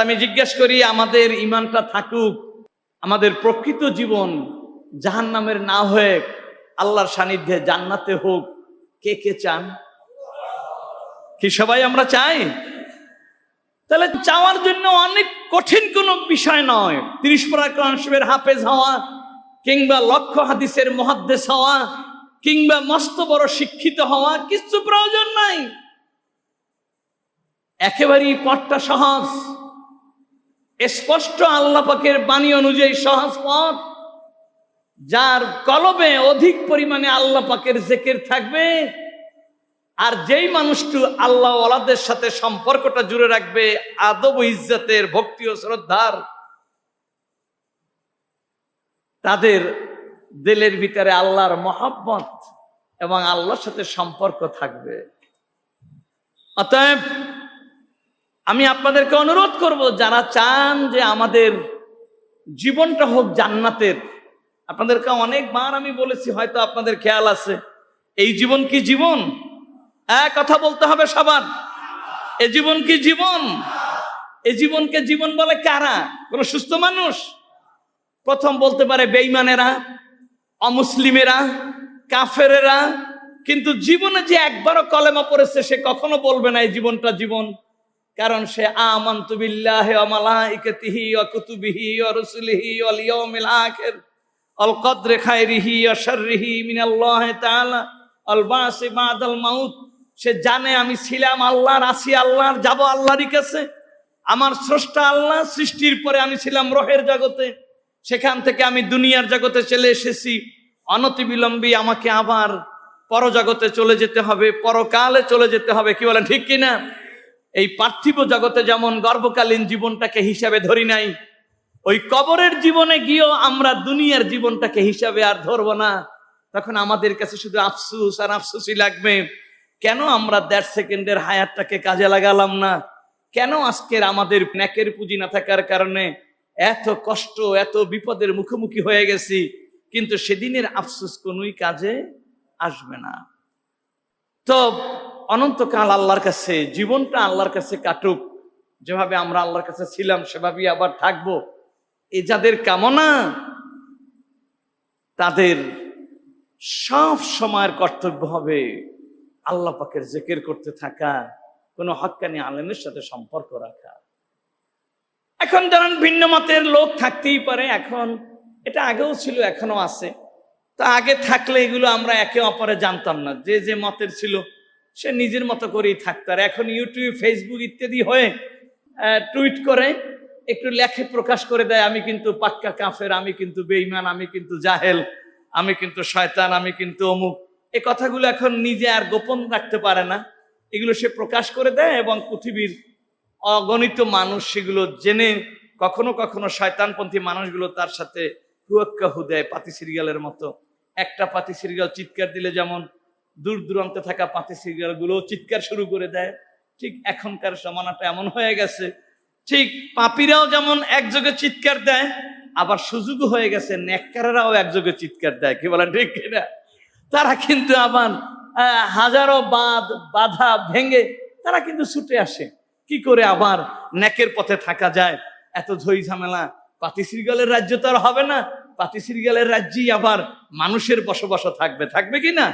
আমি জিজ্ঞেস করি, আমাদের ইমানটা থাকুক, আমাদের প্রকৃত জীবন জাহান নামের না হয়ে আল্লাহর সান্নিধ্যে জান্নাতে হোক, কে কে চান? কি সবাই আমরা চাই? তাহলে চাওয়ার জন্য অনেক কঠিন কোনো বিষয় নয়। তিরিশ পরাক্রমের হাফেজ হওয়া, কিংবা লক্ষ্য হাদিসের মহাদ্দেশ হওয়া, কিংবা মস্ত বড় শিক্ষিত হওয়া, কিছু প্রয়োজন নাই। একেবারেই পথটা সহজ। স্পষ্ট আল্লাহ পাকের বাণী অনুযায়ী সহজ পথ, যার কলবে অধিক পরিমাণে আল্লাহ পাকের জেকের থাকবে, আর যেই মানুষটি আল্লাহ ওয়ালাদের সাথে সম্পর্কটা জুড়ে রাখবে, আদব ইজ্জতের ভক্তি ও শ্রদ্ধার, তাদের দিলের ভিতরে আল্লাহর মহাব্বত এবং আল্লাহর সাথে সম্পর্ক থাকবে। অতএব আমি আপনাদেরকে অনুরোধ করব, যারা চান যে আমাদের জীবনটা হোক জান্নাতের, আপনাদেরকে অনেকবার আমি বলেছি, হয়তো আপনাদের খেয়াল আছে, এই জীবন কি জীবন? এক কথা বলতে হবে সবার। এ জীবন কি জীবন? এ জীবনকে জীবন বলে কারা? কোন সুস্থ মানুষ? প্রথম বলতে পারে বেইমানেরা অমুসলিমেরা, কাফেরেরা, কিন্তু জীবনে যে একবারও কলেমা পড়েছে, সে কখনো বলবে না, এই জীবনটা জীবন। কারণ সে কুতুবিহি রুসুলিহি বাসি বাদাল মাউত। সে জানে আমি ছিলাম আল্লাহর আসি আল্লাহর, যাব আল্লাহরই কাছে। আমার স্রষ্টা আল্লাহ, সৃষ্টির পরে আমি ছিলাম রহের জগতে। সেখান থেকে আমি দুনিয়ার জগতে চলে এসেছি। অনতিবিলম্বী আমাকে আবার পরজগতে চলে যেতে হবে, পরকালে চলে যেতে হবে, কি বলেন, ঠিক কিনা? এই পার্থিব জগতে যেমন গর্ভকালীন জীবনটাকে হিসাবে ধরি নাই, ওই কবরের জীবনে গিয়েও আমরা দুনিয়ার জীবনটাকে হিসাবে আর ধরব না। তখন আমাদের কাছে শুধু আফসুস আর আফসুসই লাগবে। কেন আমরা দেড় সেকেন্ডের হায়াতটাকে কাজে লাগালাম না? কেন আজকের আমাদের ন্যাকের পুঁজি না থাকার কারণে এত কষ্ট, এত বিপদের মুখোমুখি হয়ে গেছি, কিন্তু সেদিনের আফসোস কোনোই কাজে আসবে না। তো অনন্তকাল আল্লাহর কাছে, জীবনটা আল্লাহর কাছে কাটুক। যেভাবে আমরা আল্লাহর কাছে ছিলাম, সেভাবেই আবার থাকব। এ যাদের কামনা, তাদের সব সময়ের কর্তব্য হবে আল্লাহ পাকের জেকের করতে থাকা, কোনো হক্কানি আলেমের সাথে সম্পর্ক রাখা। এখন ধরেন ভিন্ন মতের লোক থাকতেই পারে, এখন এটা আগেও ছিল এখনও আছে। তা আগে থাকলে এগুলো আমরা একে অপরে জানতাম না। যে যে মতের ছিল সে নিজের মতো করেই থাকতো। আর এখন ইউটিউব ফেসবুক ইত্যাদি হয়ে টুইট করে, একটু লেখে প্রকাশ করে দেয়, আমি কিন্তু পাক্কা কাফের, আমি কিন্তু বেইমান আমি কিন্তু জাহেল, আমি কিন্তু শয়তান, আমি কিন্তু অমুক। এ কথাগুলো এখন নিজে আর গোপন রাখতে পারে না। এগুলো সে প্রকাশ করে দেয় এবং পৃথিবীর অগণিত মানুষ সেগুলো জেনে কখনো কখনো শয়তানপন্থী মানুষগুলো তার সাথে হুয়াক্কাহু দেয়, পাতি সিরিয়ালের মতো। একটা পাতি সিরিয়াল চিৎকার দিলে যেমন দূর দূরান্তে থাকা পাতি সিরিয়ালগুলো চিৎকার শুরু করে দেয়। ঠিক এখনকার সমানাটা এমন হয়ে গেছে। ঠিক পাপিরাও যেমন একযোগে চিৎকার দেয়, আবার সুযোগ হয়ে গেছে, নেককারেরাও একযোগে চিৎকার দেয়। কি বলেন ঠিক কিনা? তারা কিন্তু আবার হাজারো বাদ বাধা ভেঙে তারা কিন্তু ছুটে আসে। কি করে আবার নেকের পথে থাকা যায়? এত ঝই ঝামেলা। পাতি সিরিয়ালের রাজ্য তো আর হবে না। পাতি সিরিয়ালের রাজ্যেই আবার মানুষের বসবাস থাকবে। থাকবে কি না?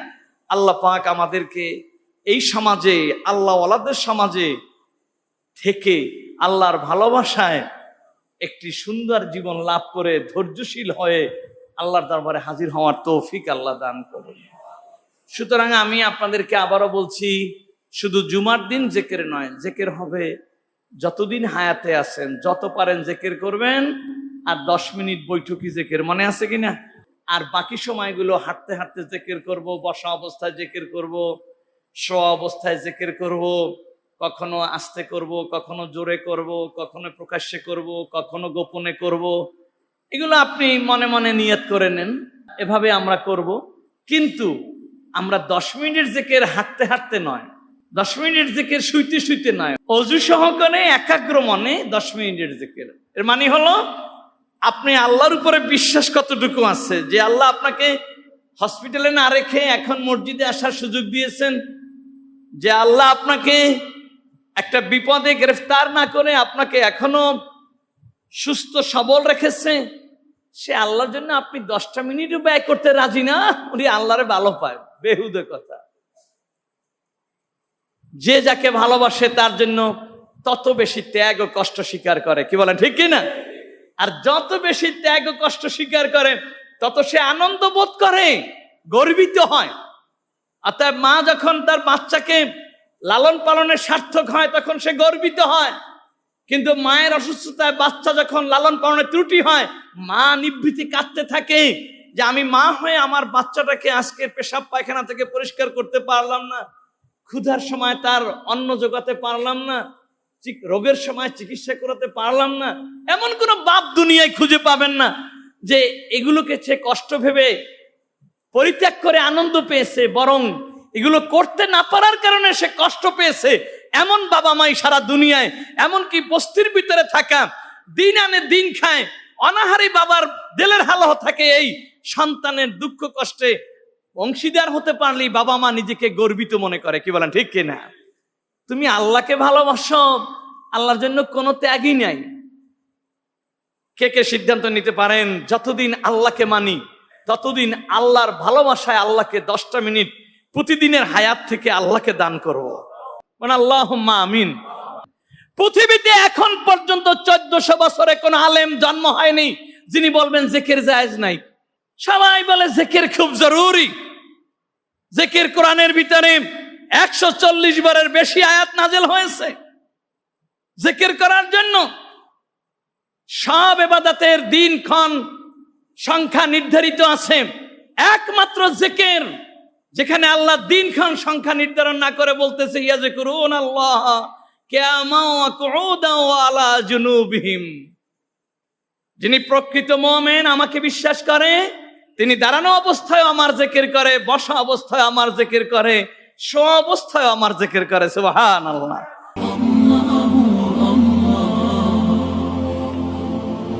আল্লাহ পাক আমাদেরকে এই সমাজে, আল্লাহওয়ালাদের সমাজে থেকে আল্লাহর ভালোবাসায় একটি সুন্দর জীবন লাভ করে ধৈর্যশীল হয়ে আল্লাহর দরবারে হাজির হওয়ার তৌফিক আল্লাহ দান করুন। সুতরাং আমি আপনাদেরকে আবারও বলছি, শুধু জুমার দিন জেকের নয়, জেকের হবে যতদিন হায়াতে আছেন, যত পারেন জেকের করবেন, আর দশ মিনিট বৈঠকি জেকের। মনে আছে কিনা? আর বাকি সময়গুলো হাঁটতে হাঁটতে জেকের করব, বসা অবস্থায় জেকের করব, শোয়া অবস্থায় জেকের করব, কখনো আস্তে করব, কখনো জোরে করব, কখনো প্রকাশ্যে করব, কখনো গোপনে করব। এগুলো আপনি মনে মনে নিয়ত করে নেন, এভাবে আমরা করব। কিন্তু আমরা দশ মিনিট জেকের হাঁটতে হাঁটতে নয়, দশ মিনিট জেকের শুইতে শুইতে নয়। অজু সহকারে, একাগ্র মনে দশ মিনিটের জেকের। এর মানে হলো আপনি আল্লাহর উপরে বিশ্বাস কতটুকু আছে? যে আল্লাহ আপনাকে হসপিটালে না রেখে এখন মসজিদে আসার সুযোগ দিয়েছেন? যে আল্লাহ আপনাকে একটা বিপদে গ্রেফতার না করে আপনাকে এখনও সুস্থ, সবল রেখেছে? সে আল্লাহর জন্য আপনি দশটা মিনিটও ব্যয় করতে রাজি না, উনি আল্লাহরে ভালো পায়। বেহুদে কথা। যে যাকে ভালোবাসে তার জন্য তত বেশি ত্যাগ ও কষ্ট স্বীকার করে। কি বলেন, ঠিক কি না আর যত বেশি ত্যাগ কষ্ট স্বীকার করে, তত সে আনন্দ বোধ করে, গর্বিত হয়। অতএব মা যখন তার বাচ্চাকে লালন পালনে সার্থক হয়, তখন সে গর্বিত হয়। কিন্তু মায়ের অসুস্থতায় বাচ্চা যখন লালন পালনে ত্রুটি হয়, মা নিভৃতি কাঁদতে থাকে যে আমি মা হয়ে আমার বাচ্চাটাকে আজকে পেশাব পায়খানা থেকে পরিষ্কার করতে পারলাম না, ক্ষুধার সময় তার অন্ন জোগাতে পারলাম না রোগের সময় চিকিৎসা করাতে পারলাম না এমন কোন বাপ দুনিয়ায় খুঁজে পাবেন না যে এগুলোকে সে কষ্ট ভেবে পরিত্যাগ করে আনন্দ পেয়েছে, বরং এগুলো করতে না পারার কারণে সে কষ্ট পেয়েছে। এমন বাবা মাই সারা দুনিয়ায়, এমনকি বস্তির ভিতরে থাকা, দিন আনে দিন খায়, অনাহারি বাবার দেলের হালহ থাকে এই সন্তানের দুঃখ কষ্টে অংশীদার হতে পারলেই বাবা মা নিজেকে গর্বিত মনে করে, কি বলেন, ঠিক কিনা? তুমি আল্লাহকে ভালোবাসো, আল্লাহর জন্য কোনো ত্যাগই নাই। কে কে সিদ্ধান্ত নিতে পারেন? যতদিন আল্লাহকে মানি, ততদিন আল্লাহর ভালোবাসায় আল্লাহকে দশটা মিনিট প্রতিদিনের হায়াত থেকে আল্লাহকে দান করব। মানে আল্লাহ আমিন। পৃথিবীতে এখন পর্যন্ত চোদ্দশো বছরে কোন আলেম জন্ম হয়নি যিনি বলবেন, জেকের জায়েজ নাই। সবাই বলে, জেকের খুব জরুরি। জেকের কোরআনের ভিতরে একশো চল্লিশ বারের বেশি আয়াত নাজেল হয়েছে। জেকের করার জন্য সব এবাদাতের দিনক্ষণ সংখ্যা নির্ধারিত আছে। একমাত্র জেকের, যেখানে আল্লাহ দিনক্ষণ সংখ্যা নির্ধারণ না করে বলতেছে ইয়া যে করুন আল্লাহ যিনি প্রকৃত মোমেন, আমাকে বিশ্বাস করে, তিনি দাঁড়ানো অবস্থায় আমার জেকের করে, বসা অবস্থায় আমার জেকের করে শো অবস্থায় আমার জেকের করে আল্লাহ